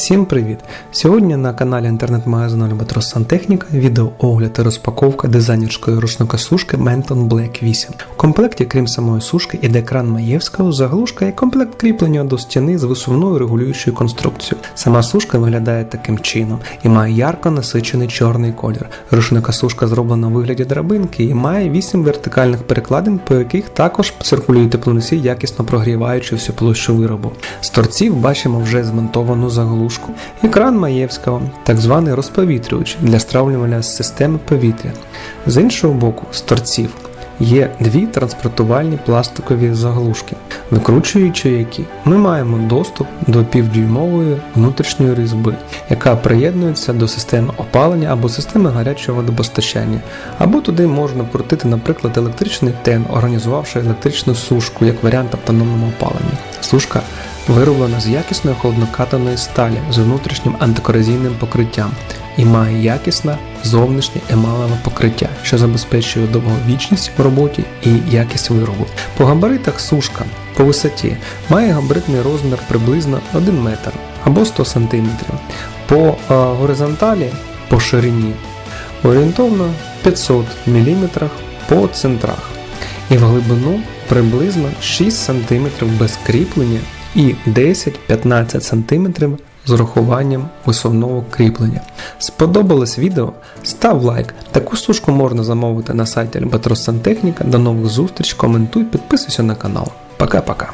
Всім привіт! Сьогодні на каналі інтернет-магазину Albatros Сантехніка відео огляд і розпаковка дизайнерської рушникосушки Menton Black 8. В комплекті, крім самої сушки, іде кран Маєвського, заглушка і комплект кріплення до стіни з висувною регулюючою конструкцією. Сама сушка виглядає таким чином і має ярко насичений чорний колір. Рушникосушка зроблена у вигляді драбинки і має 8 вертикальних перекладин, по яких також циркулює теплоносій, якісно прогріваючи всю площу виробу. З торців бачимо вже змонтовану заглушку. Екран Маєвського, так званий розповітрювач для стравлювання з системи повітря. З іншого боку, з торців є дві транспортувальні пластикові заглушки, викручуючи які ми маємо доступ до півдюймової внутрішньої різьби, яка приєднується до системи опалення або системи гарячого водопостачання. Або туди можна вкрутити, наприклад, електричний тен, організувавши електричну сушку як варіант автономного опалення. Сушка вироблена з якісної холоднокатаної сталі з внутрішнім антикорозійним покриттям і має якісне зовнішнє емалеве покриття, що забезпечує довговічність в роботі і якість виробу. По габаритах сушка по висоті має габаритний розмір приблизно 1 метр або 100 см. По е, горизонталі по ширині орієнтовно 500 мм по центрах і в глибину приблизно 6 см без кріплення і 10-15 см з урахуванням висувного кріплення. Сподобалось відео? Став лайк. Таку сушку можна замовити на сайті Альбатрос Сантехніка. До нових зустріч, коментуй, підписуйся на канал. Пока-пока.